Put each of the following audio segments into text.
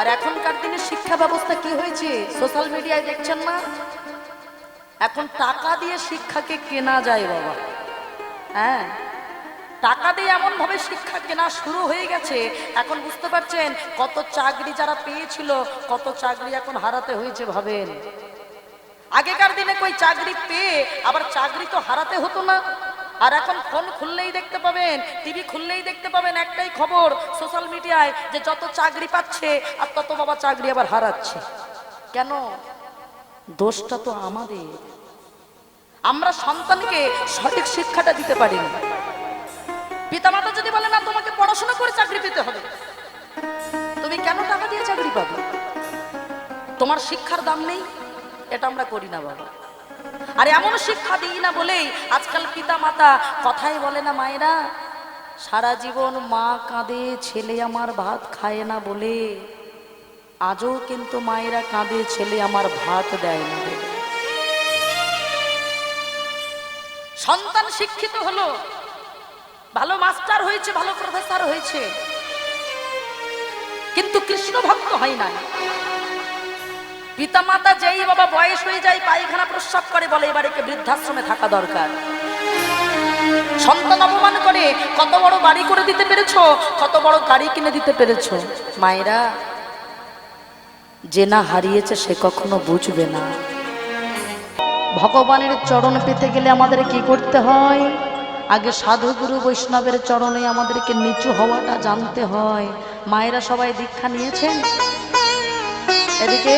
আর এখনকার দিনে শিক্ষা ব্যবস্থা কি হয়েছে? সোশ্যাল মিডিয়ায় দেখছেন না? এখন টাকা দিয়ে শিক্ষাকে কেনা যায় বাবা। হ্যাঁ? টাকা দিয়ে এমন ভাবে শিক্ষা কেনা শুরু হয়ে গেছে, এখন বুঝতে পারছেন কত চাকরি যারা পেয়েছিল, কত চাকরি এখন হারাতে হয়েছে ভাবেন। আগেকার দিনে কই চাকরি পেয়ে, আবার চাকরি তো হারাতে হতো না। আর এখন ফোন খুললেই দেখতে পাবেন, টিভি খুললেই দেখতে পাবেন একটাই খবর সোশ্যাল মিডিয়ায় যে যত চাকরি পাচ্ছে আর তত বাবা চাকরি আবার হারাচ্ছে। কেন? দোষটা তো আমাদের। আমরা সন্তানকে সঠিক শিক্ষাটা দিতে পারি না পিতামাতা যদি বলে, না, তোমাকে পড়াশোনা করে চাকরি পেতে হবে। তুমি কেন টাকা দিয়ে চাকরি পাবে? তোমার শিক্ষার দাম নেই, এটা আমরা করি না বাবা। আর এমন শিক্ষা দিই না বলেই আজকাল পিতা মাতা কথাই বলে না মায়েরা, সারা জীবন মা কাঁদে, ছেলে আমার ভাত খায় না বলে। আজও কিন্তু মায়েরা কাঁদে, ছেলে আমার ভাত দেয় না বলে। সন্তান শিক্ষিত হলো, ভালো মাস্টার হয়েছে, ভালো প্রফেসর হয়েছে। কিন্তু কৃষ্ণ ভক্ত হয় নাই। পিতামাতা যেই বাবা বয়স হয়ে যায়, পায়খানা প্রস্রাব করে, বলে এবার একে বৃদ্ধাশ্রমে থাকা দরকার। সন্তান অপমান করে, কত বড় বাড়ি করে দিতে পেরেছ, কত বড় গাড়ি কিনে দিতে পেরেছ। মায়েরা, যে না হারিয়েছে সে কখনো বুঝবে না। ভগবানের চরণ পেতে গেলে আমাদের কি করতে হয়? আগে সাধুগুরু বৈষ্ণবের চরণে আমাদেরকে নিচু হওয়াটা জানতে হয়। মায়েরা সবাই দীক্ষা নিয়েছেন? এদিকে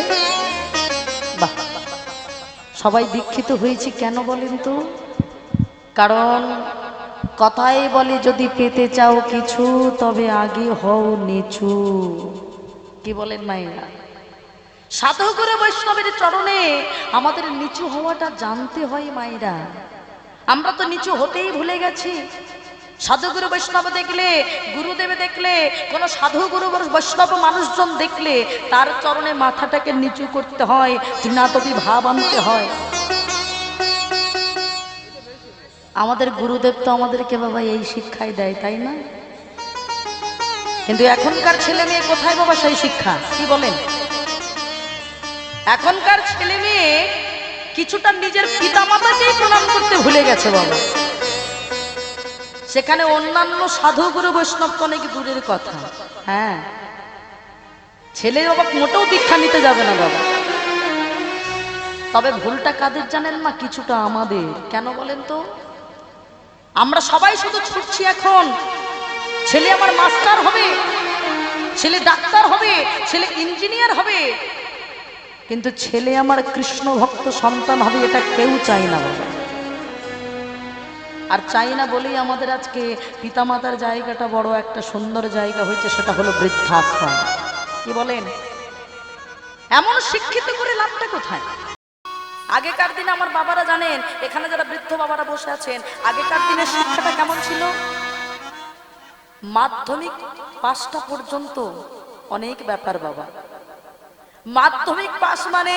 সবাই দীক্ষিত হয়েছি কেন বলেন তো? কারণ কথাই বলে যদি পেতে চাও কিছু, তবে আগে হও নিচু। কি বলেন মায়েরা? করে বৈষ্ণবের চরণে আমাদের নিচু হওয়াটা জানতে হয় মায়েরা। আমরা তো নিচু হতেই ভুলে গেছি। সাধুগুরু বৈষ্ণব দেখলে, গুরুদেবে দেখলে, কোন সাধুগুরু বৈষ্ণব মানুষজন দেখলে, তার চরণে মাথাটাকে নিচু করতে হয় তৃণাতপি ভাব আনতে হয়। আমাদের গুরুদেব তো আমাদেরকে বাবা এই শিক্ষাই দেয়, তাই না? কিন্তু এখনকার ছেলে মেয়ে কোথায় বাবা সেই শিক্ষা? কি বলেন? এখনকার ছেলে মেয়ে কিছুটা নিজের পিতা মাতাকেই প্রণাম করতে ভুলে গেছে বাবা। সেখানে অন্যান্য সাধুগুরু বৈষ্ণব তো অনেক দূরের কথা। হ্যাঁ। ছেলে বাবা মোটেও দীক্ষা নিতে যাবে না বাবা। তবে ভুলটা কাদের জানেন না? কিছুটা আমাদের। কেন বলেন তো? আমরা সবাই শুধু ছুটছি এখন। ছেলে আমার মাস্টার হবে। ছেলে ডাক্তার হবে। ছেলে ইঞ্জিনিয়ার হবে। কিন্তু ছেলে আমার কৃষ্ণ ভক্ত সন্তান হবে এটা কেউ চাই না বাবা। আর চাই না বলেই আমাদের আজকে পিতামাতার জায়গাটা বড় একটা সুন্দর জায়গা হয়েছে, সেটা হলো বৃদ্ধাশ্রম। কি বলেন? এমন শিক্ষিত করে লাভটা কোথায়? আগেকার দিনে আমার বাবারা জানেন, এখানে যারা বৃদ্ধ বাবারা বসে আছেন, আগেকার দিনের শিক্ষাটা কেমন ছিল? মাধ্যমিক পাঁচটা পর্যন্ত অনেক ব্যাপার বাবা। মাধ্যমিক পাস মানে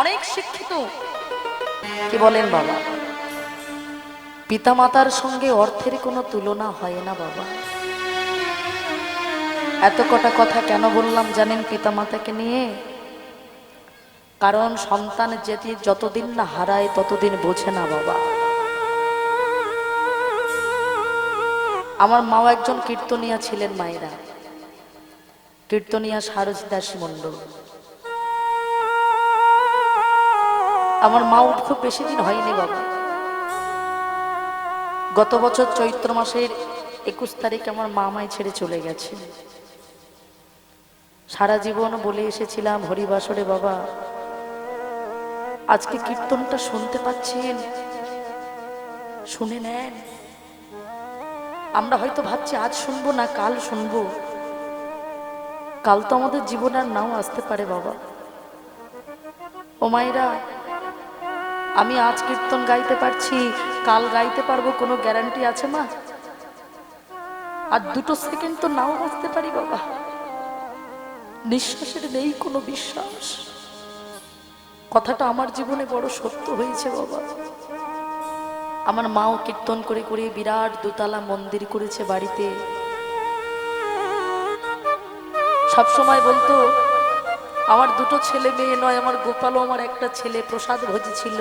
অনেক শিক্ষিত। কি বলেন বাবা? পিতামাতার সঙ্গে অর্থের কোনো তুলনা হয় না বাবা। এত কটা কথা কেন বললাম জানেন পিতামাতাকে নিয়ে? কারণ সন্তান যেটি যতদিন না হারায় ততদিন বোঝে না বাবা। আমার মাও একজন কীর্তনিয়া ছিলেন মায়েরা। কীর্তনিয়া সারজ দাসী মণ্ডল। আমার মা খুব বেশি দিন হয়নি বাবা। গত বছর চৈত্র মাসের একুশ তারিখে আমার মা মাই ছেড়ে চলে গেছে। সারা জীবন বলে এসেছিলাম হরিবাসরে বাবা, আজকে কীর্তনটা শুনতে পাচ্ছেন? শুনে নেন। আমরা হয়তো ভাবছি আজ শুনব না, কাল শুনব। কাল তো আমাদের জীবন আর নাও আসতে পারে বাবা। ও মায়েরা আমি আজ কীর্তন গাইতে পারছি, কাল গাইতে পারব, কোনো গ্যারান্টি আছে মা? আর দুটো সেকেন্ড তো নাও বাঁচতে পারি বাবা। নিঃশ্বাসের নেই কোনো বিশ্বাস। কথাটা আমার জীবনে বড় সত্য হয়েছে বাবা। আমার মাও কীর্তন করে করে বিরাট দোতলা মন্দির করেছে বাড়িতে। সব সময় বলতো আমার দুটো ছেলে মেয়ে নয়, আমার গোপালও আমার একটা ছেলে। প্রসাদ ভোজি ছিল।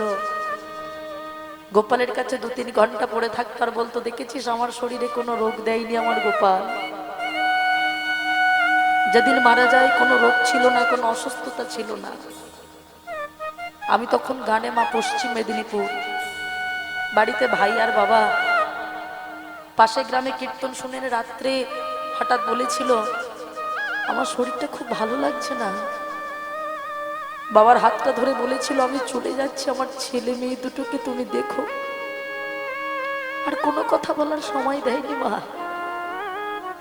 গোপালের কাছে দু তিন ঘণ্টা পড়ে থাকতো আর বলতো, দেখেছিস, আমার শরীরে কোনো রোগ দেয়নি আমার গোপাল? যেদিন মারা যায়, কোনো রোগ ছিল না, কোনো অসুস্থতা ছিল না। আমি তখন গানে মা পশ্চিম মেদিনীপুর। বাড়িতে ভাই আর বাবা পাশে গ্রামে কীর্তন শুনে রাত্রে হঠাৎ বলেছিল, আমার শরীরটা খুব ভালো লাগছে না। বাবার হাতটা ধরে বলেছিল, আমি চলে যাচ্ছি, আমার ছেলে মেয়ে দুটোকে তুমি দেখো। আর কোনো কথা বলার সময় দেয়নি মা।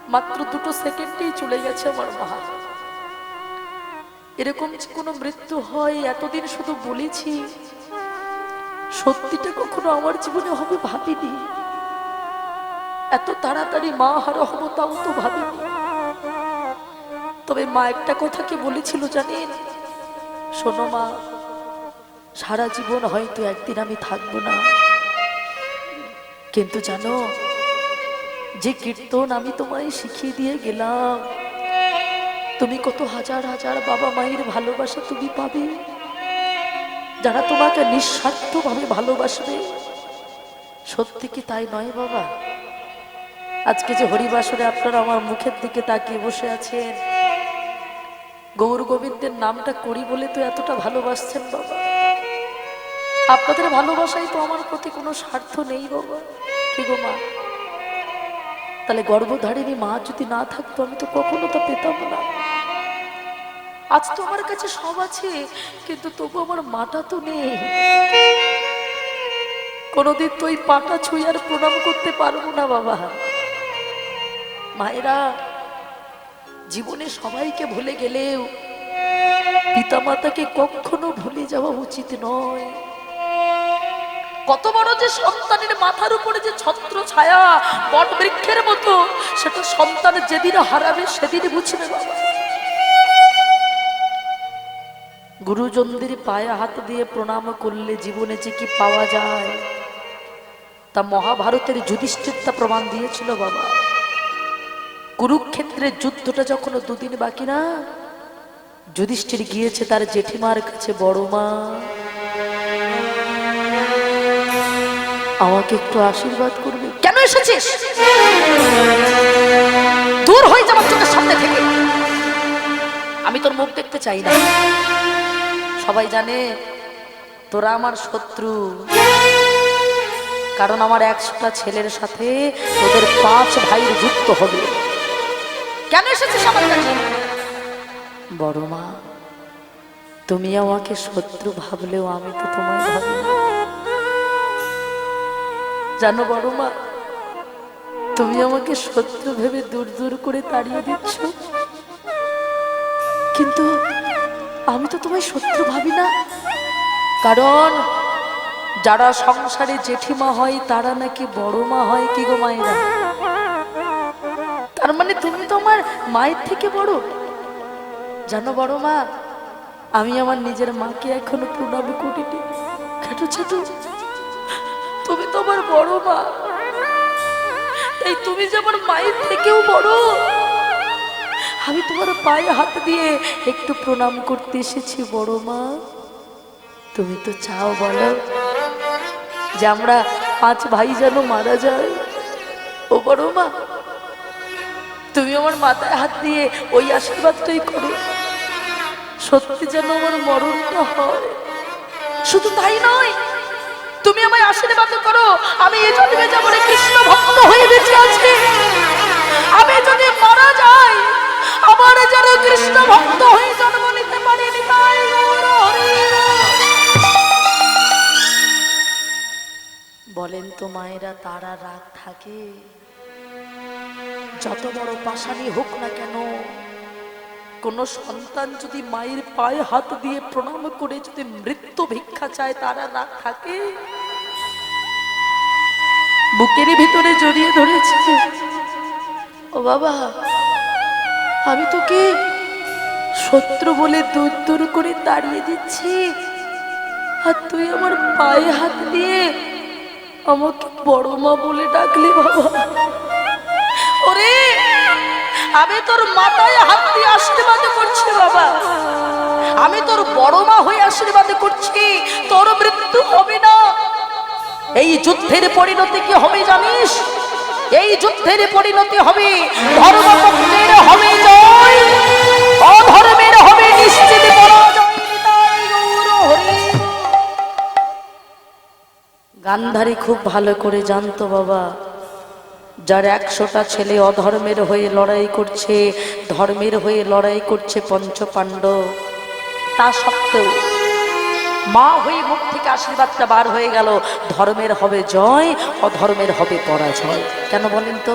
মাত্র দুটো সেকেন্ডেই চলে গেছে আমার মা। এরকম কোনো মৃত্যু হয়, এতদিন শুধু বলেছি, সত্যিটা কখনো আমার জীবনে হবে ভাবিনি। এত তাড়াতাড়ি মা হারা হব তাও তো ভাবিনি। তবে মা একটা কথা কি বলেছিল জানেন? শোনো মা, সারা জীবন হয়তো একদিন আমি থাকব না। কিন্তু জানো, যে কীর্তন আমি তোমায় শিখিয়ে দিয়ে গেলাম, তুমি কত হাজার হাজার বাবা মায়ের ভালোবাসা তুমি পাবে, যারা তোমাকে নিঃস্বার্থভাবে ভালোবাসবে। সত্যি কি তাই নয় বাবা? আজকে যে হরিবাসরে আপনারা আমার মুখের দিকে তাকিয়ে বসে আছেন গৌর গোবিন্দের নামটা করি বলে তো এতটা ভালোবাসছেন বাবা। আপনাদের ভালোবাসাই তো আমার প্রতি কোনো স্বার্থ নেই বাবা। কি গো মা? তাহলে গর্ভধারিণী মা যদি না থাকতো, আমি তো কখনো তা পেতাম না। আজ তো আমার কাছে সব আছে, কিন্তু তবু আমার মাটা তো নেই। কোনোদিন তো ওই পাটা ছুঁয়ে আর প্রণাম করতে পারব না বাবা। মায়েরা জীবনে সবাইকে ভুলে গেলেও পিতামাতাকে কখনো ভুলে যাওয়া উচিত নয়। কত বড় যে সন্তানের মাথার উপরে যে ছত্র ছায়া বট বৃক্ষের মতো, সেটা সন্তান যেদিন হারাবে সেদিন বুঝবে বাবা গুরুজনদের পায়ে হাত দিয়ে প্রণাম করলে জীবনে যে কি পাওয়া যায়, তা মহাভারতের যুধিষ্ঠিরতা প্রমাণ দিয়েছিল বাবা। কুরুক্ষেত্রের যুদ্ধটা যখন দুদিন বাকি না, যুধিষ্ঠির গিয়েছে তার জেঠিমার কাছে, বড় মা, আমাকে একটু আশীর্বাদ করবে। কেন এসেছিস? দূর হয়ে যাবার চোখের সামনে থেকে। আমি তোর মুখ দেখতে চাই না। সবাই জানে তোরা আমার শত্রু। কারণ আমার একশোটা ছেলের সাথে তোদের পাঁচ ভাইয়ের যুক্ত হবে। কেন এসেছিস আমার কাছে? বড় মা, তুমি আমাকে শত্রু ভাবলেও আমি তো ভাবি জানো বড় মা, তুমি আমাকে শত্রু ভেবে দূর দূর করে তাড়িয়ে দিচ্ছ। কিন্তু আমি তো তোমায় শত্রু ভাবি না। কারণ যারা সংসারে জেঠিমা হয়, তারা নাকি বড় মা হয়, কি গো মায়েরা? তার মানে তুমি তো আমার মায়ের থেকে বড়। জানো বড় মা, আমি আমার নিজের মাকে এখনও প্রণাম করিনি। ছোট ছোট তুমি তো আমার বড় মা। তাই তুমি যে আমার মায়ের থেকেও বড়। আমি তোমার পায়ে হাত দিয়ে একটু প্রণাম করতে এসেছি বড় মা। তুমি তো চাও বলো যে আমরা পাঁচ ভাই যেন মারা যায়। ও বড় মা তুমি আমার মাথায় হাত দিয়ে ওই আশীর্বাদটাই করো। সত্যি যেন আমার মরণটা হয়। শুধু তাই নয়, তুমি আমায় আশীর্বাদ করো। আমি এই জন্মে যেমন কৃষ্ণ ভক্ত হয়ে বেঁচে আছি। আমি যদি মারা যাই, আমার যেন কৃষ্ণ ভক্ত হয়ে জন্ম নিতে পারি নিতাই গৌর বলেন তো মায়েরা, তারা রাগ থাকে? যত বড় পাশানি হোক না কেন, কোন সন্তান যদি মায়ের পায়ে হাত দিয়ে প্রণাম করে যদি মৃত্যু ভিক্ষা চায়, তারা না থাকে? বুকের ভিতরে জড়িয়ে ধরেছে ও বাবা, আমি তোকে শত্রু বলে দূর দূর করে তাড়িয়ে দিচ্ছি। আর তুই আমার পায়ে হাত দিয়ে আমাকে বড় মা বলে ডাকলি বাবা। ওরে, আমি তোর মাথায় হাত দিয়ে আশীর্বাদ করছি বাবা। আমি তোর বড় মা হয়ে আশীর্বাদ করছি। তোর মৃত্যু হবে না। এই যুদ্ধের পরিণতি কি হবে জানিস? এই যুদ্ধের পরিণতি হবে। ধর্মপক্ষের হবে জয়। অধর্মের হবে নিশ্চিত গান্ধারী খুব ভালো করে জানতো বাবা। যার একশোটা ছেলে অধর্মের হয়ে লড়াই করছে, ধর্মের হয়ে লড়াই করছে পঞ্চ পাণ্ডব তা সত্ত্বেও মা হয়ে মুখ থেকে আশীর্বাদটা বার হয়ে গেল, ধর্মের হবে জয়, অধর্মের হবে পরাজয়। কেন বলেন তো?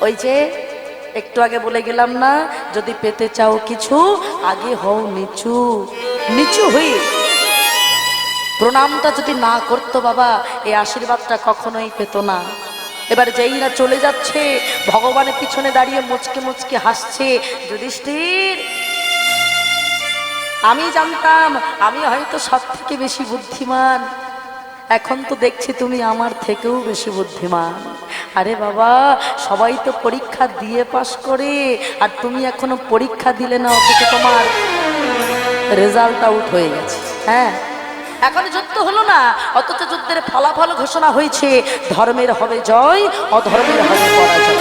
ওই যে একটু আগে বলে গেলাম না, যদি পেতে চাও কিছু, আগে হও নিচু। নিচু হয়ে প্রণামটা যদি না করতো বাবা এই আশীর্বাদটা কখনোই পেত না। এবার যেই না চলে যাচ্ছে, ভগবানের পিছনে দাঁড়িয়ে মুচকে মুচকে হাসছে, যুধিষ্ঠির, আমি জানতাম, আমি হয়তো সব থেকে বেশি বুদ্ধিমান। এখন তো দেখছি তুমি আমার থেকেও বেশি বুদ্ধিমান। আরে বাবা, সবাই তো পরীক্ষা দিয়ে পাশ করে, আর তুমি এখনও পরীক্ষা দিলে না অথচ তোমার রেজাল্ট আউট হয়ে গেছে হ্যাঁ? এখন যুদ্ধ হলো না অথচ যুদ্ধের ফলাফল ঘোষণা হয়েছে ধর্মের হবে জয় অধর্মের হবে পরাজয়।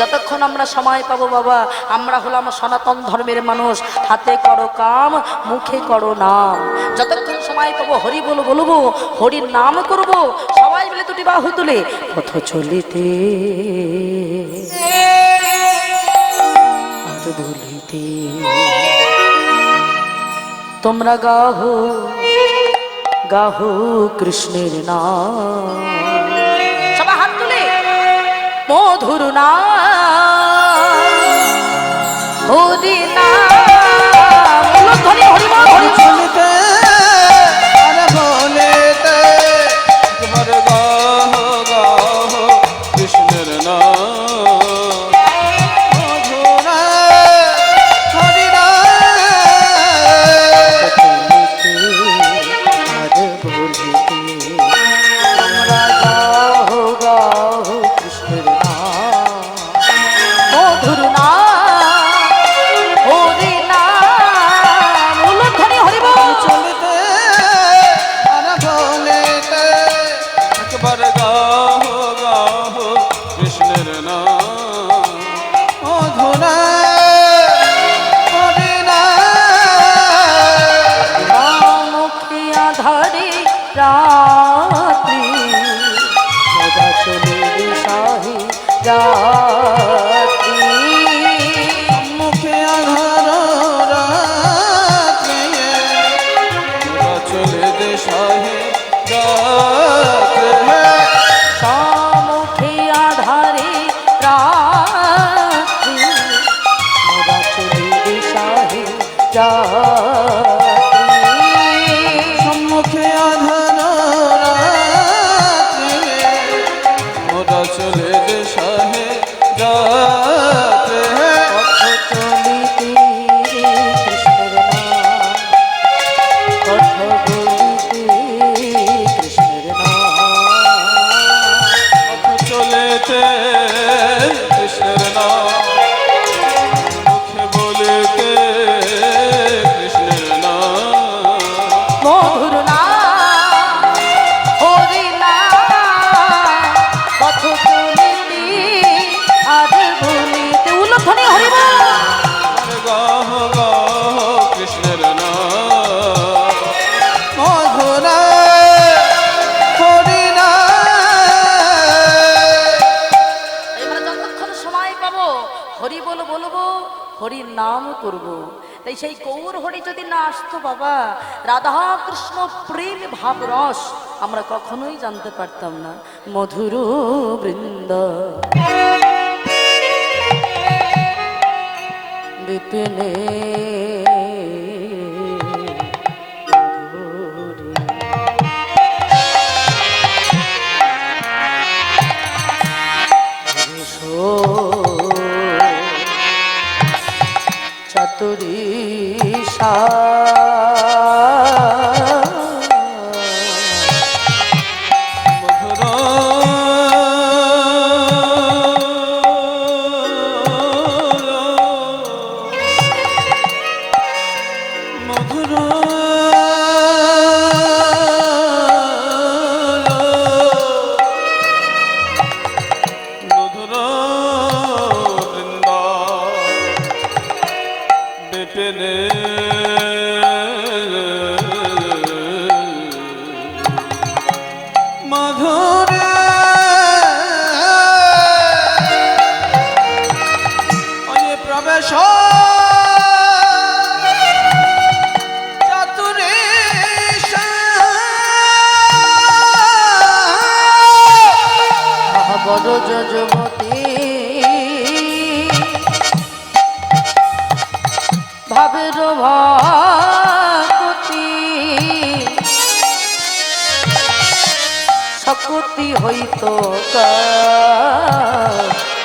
যতক্ষণ আমরা সময় পাবো বাবা আমরা হলাম সনাতন ধর্মের মানুষ হাতে করো কাম মুখে করো নাম। যতক্ষণ সময় পাবো হরি বলো বলব হরির নাম করব সবাই মিলে দুটি বাহু তুলে পথ চলিতে। আর বলিতে তোমরা গাহো গাহো কৃষ্ণের নাম। সবাই হাত তুলে। মধুর না হরি না দিশাহি সেই গৌর হরি যদি না আসতো বাবা রাধা কৃষ্ণ প্রেম ভাব রস আমরা কখনোই জানতে পারতাম না। মধুর বৃন্দ বিপিনে মধুরা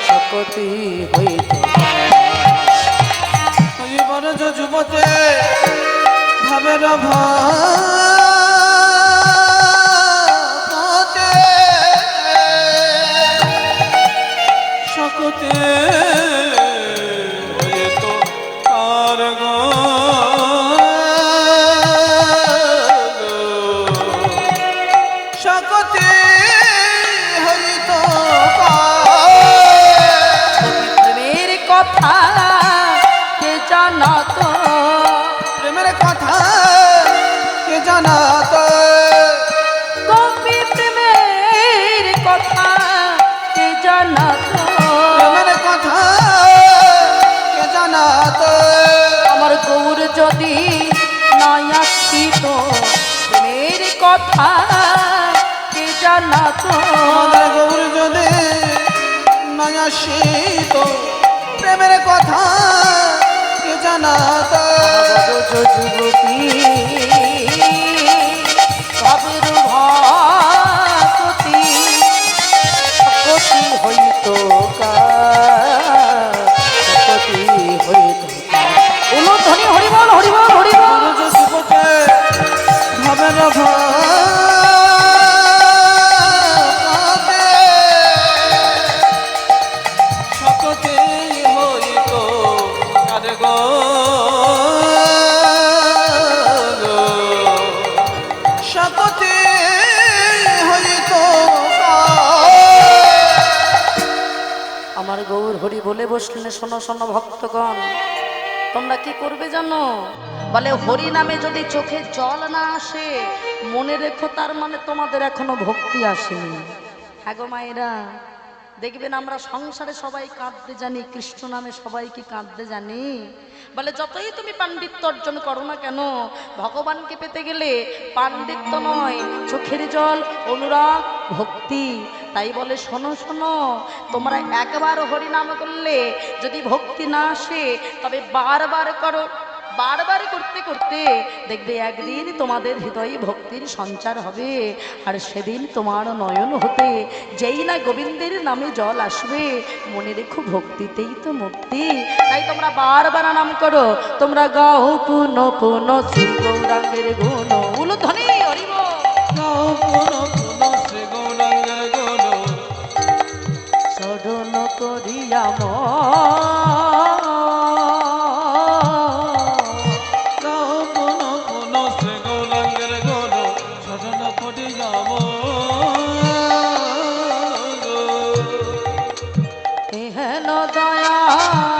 শকতি হইত বড় যুবতে ভাবের ভাতে কে জানা আমাদের গৌর যদি নয়া শীত প্রেমের কথা কি জানা তো যুবতী হরি বলে বসলেন, শোনো শোনো ভক্তগণ, তোমরা কি করবে জানো? বলে, হরি নামে যদি চোখে জল না আসে, মনে রেখো তার মানে তোমাদের এখনও ভক্তি আসেনি। হ্যাঁ গো মায়েরা, দেখবেন আমরা সংসারে সবাই কাঁদতে জানি, কৃষ্ণ নামে সবাই কি কাঁদতে জানি? বলে, যতই তুমি পাণ্ডিত্য অর্জন করো না কেন, ভগবানকে পেতে গেলে পাণ্ডিত্য নয়, চোখের জল, অনুরাগ, ভক্তি। তাই বলে শোনো শোনো, তোমরা একবার হরি নাম করলে যদি ভক্তি না আসে, তবে বারবার করো। বারবার করতে করতে দেখবে একদিন তোমাদের হৃদয়ে ভক্তির সঞ্চার হবে, আর সেদিন তোমার নয়ন হতে যেই না গোবিন্দের নামে জল আসবে, মনে রেখো ভক্তিতেই তো মুক্তি। তাই তোমরা বারবার নাম করো, তোমরা গাও পুন পুন গৌরাঙ্গের গুণ। উলুধ্বনি হরিব গাও দয়া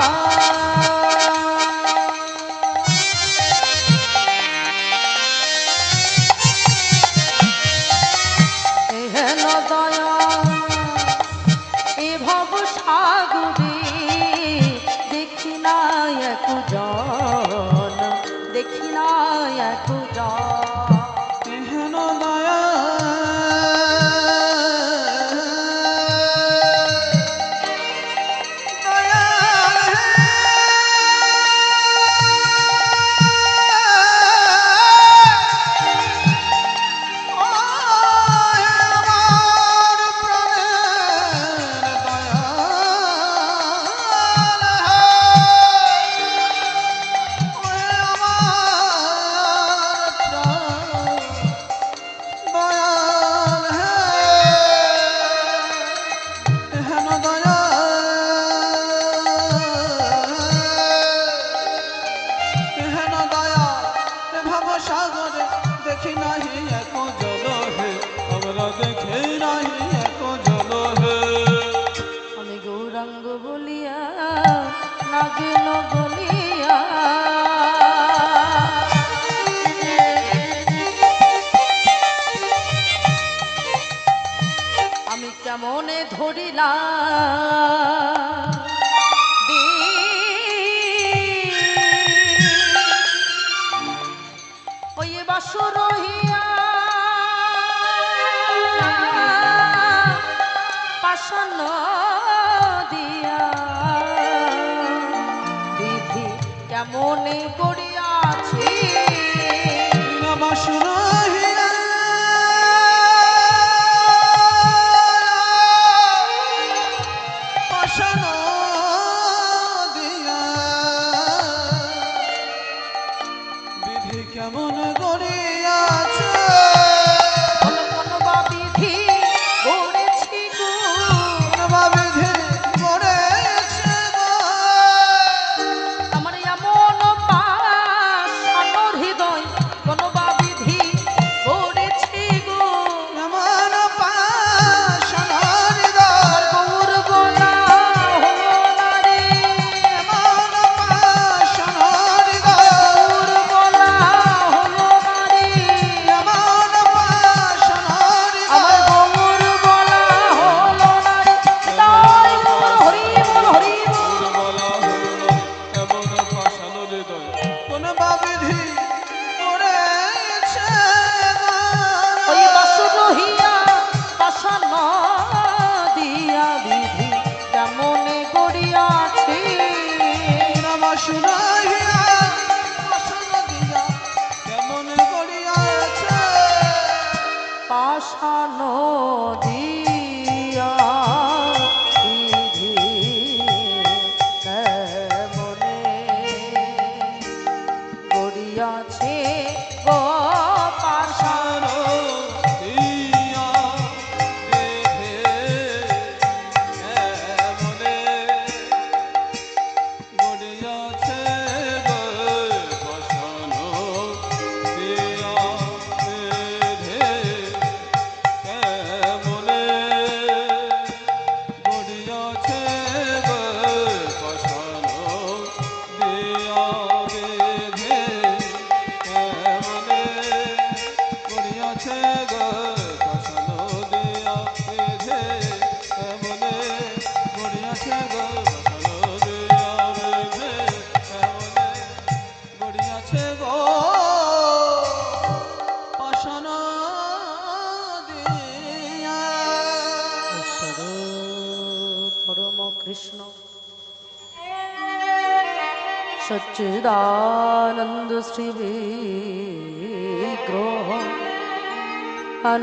রাধে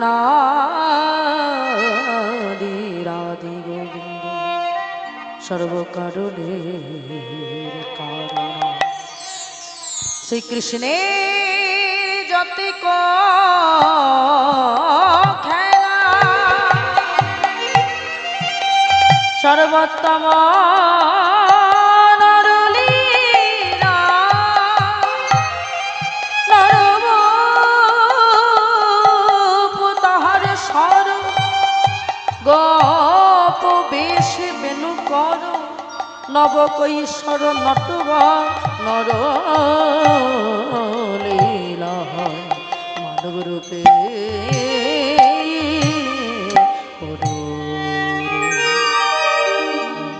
রাধে গোবিন্দ। সর্বকারণের কারণ শ্রীকৃষ্ণে যতি খেলা। সর্বোত্তম নব নবকৈশ্বর নটবা নর লীলা মানবরূপে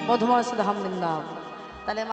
মধুমাস ধাম বৃন্দাব তাহলে